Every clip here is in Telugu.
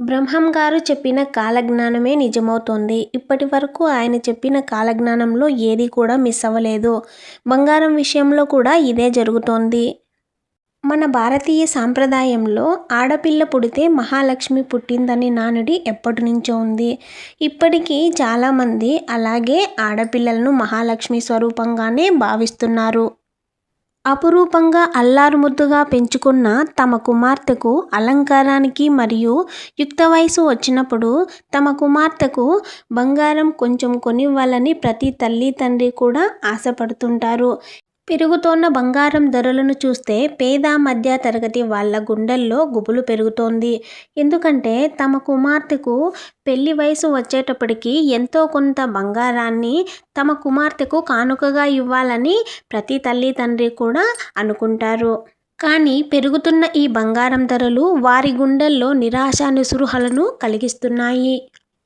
బ్రహ్మం గారు చెప్పిన కాలజ్ఞానమే నిజమవుతోంది. ఇప్పటి వరకు ఆయన చెప్పిన కాలజ్ఞానంలో ఏది కూడా మిస్ అవ్వలేదు. బంగారం విషయంలో కూడా ఇదే జరుగుతోంది. మన భారతీయ సాంప్రదాయంలో ఆడపిల్ల పుడితే మహాలక్ష్మి పుట్టిందని నానుడి ఎప్పటి నుంచో ఉంది. ఇప్పటికీ చాలామంది అలాగే ఆడపిల్లలను మహాలక్ష్మి స్వరూపంగానే భావిస్తున్నారు. అపురూపంగా అల్లారుముద్దుగా పెంచుకున్న తమ కుమార్తెకు అలంకారానికి మరియు యుక్త వయసు వచ్చినప్పుడు తమ కుమార్తెకు బంగారం కొంచెం కొనివ్వాలని ప్రతి తల్లి తండ్రి కూడా ఆశపడుతుంటారు. పెరుగుతోన్న బంగారం ధరలను చూస్తే పేద మధ్య తరగతి వాళ్ళ గుండెల్లో గుబులు పెరుగుతోంది. ఎందుకంటే తమ కుమార్తెకు పెళ్ళి వయసు వచ్చేటప్పటికి ఎంతో కొంత బంగారాన్ని తమ కుమార్తెకు కానుకగా ఇవ్వాలని ప్రతి తల్లి తండ్రి కూడా అనుకుంటారు. కానీ పెరుగుతున్న ఈ బంగారం ధరలు వారి గుండెల్లో నిరాశ నిస్పృహలను కలిగిస్తున్నాయి.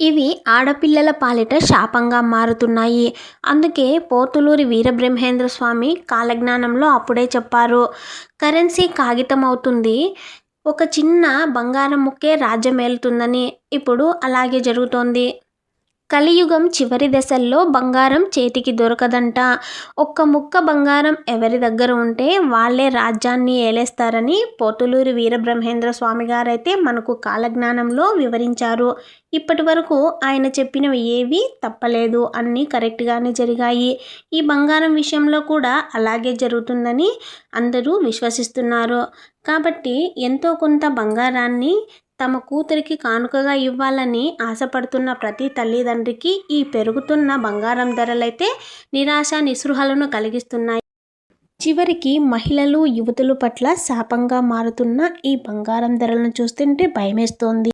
ఇవి ఆడపిల్లల పాలిట శాపంగా మారుతున్నాయి. అందుకే పోతులూరి వీరబ్రహ్మేంద్ర స్వామి కాలజ్ఞానంలో అప్పుడే చెప్పారు. కరెన్సీ కాగితం అవుతుంది ఒక చిన్న బంగారం ముక్కే రాజ్యమేలుతుందని. ఇప్పుడు అలాగే జరుగుతోంది. కలియుగం చివరి దశల్లో బంగారం చేతికి దొరకదంట. ఒక్క ముక్క బంగారం ఎవరి దగ్గర ఉంటే వాళ్ళే రాజ్యాన్ని ఏలేస్తారని పోతులూరి వీరబ్రహ్మేంద్ర స్వామి గారైతే మనకు కాలజ్ఞానంలో వివరించారు. ఇప్పటి వరకు ఆయన చెప్పినవి ఏవి తప్పలేదు. అన్నీ కరెక్ట్గానే జరిగాయి. ఈ బంగారం విషయంలో కూడా అలాగే జరుగుతుందని అందరూ విశ్వసిస్తున్నారు. కాబట్టి ఎంతో కొంత బంగారాన్ని తమ కూతురికి కానుకగా ఇవ్వాలని ఆశపడుతున్న ప్రతి తల్లిదండ్రికి ఈ పెరుగుతున్న బంగారం ధరలైతే నిరాశ నిస్పృహలను కలిగిస్తున్నాయి. చివరికి మహిళలు యువతుల పట్ల శాపంగా మారుతున్న ఈ బంగారం ధరలను చూస్తుంటే భయమేస్తోంది.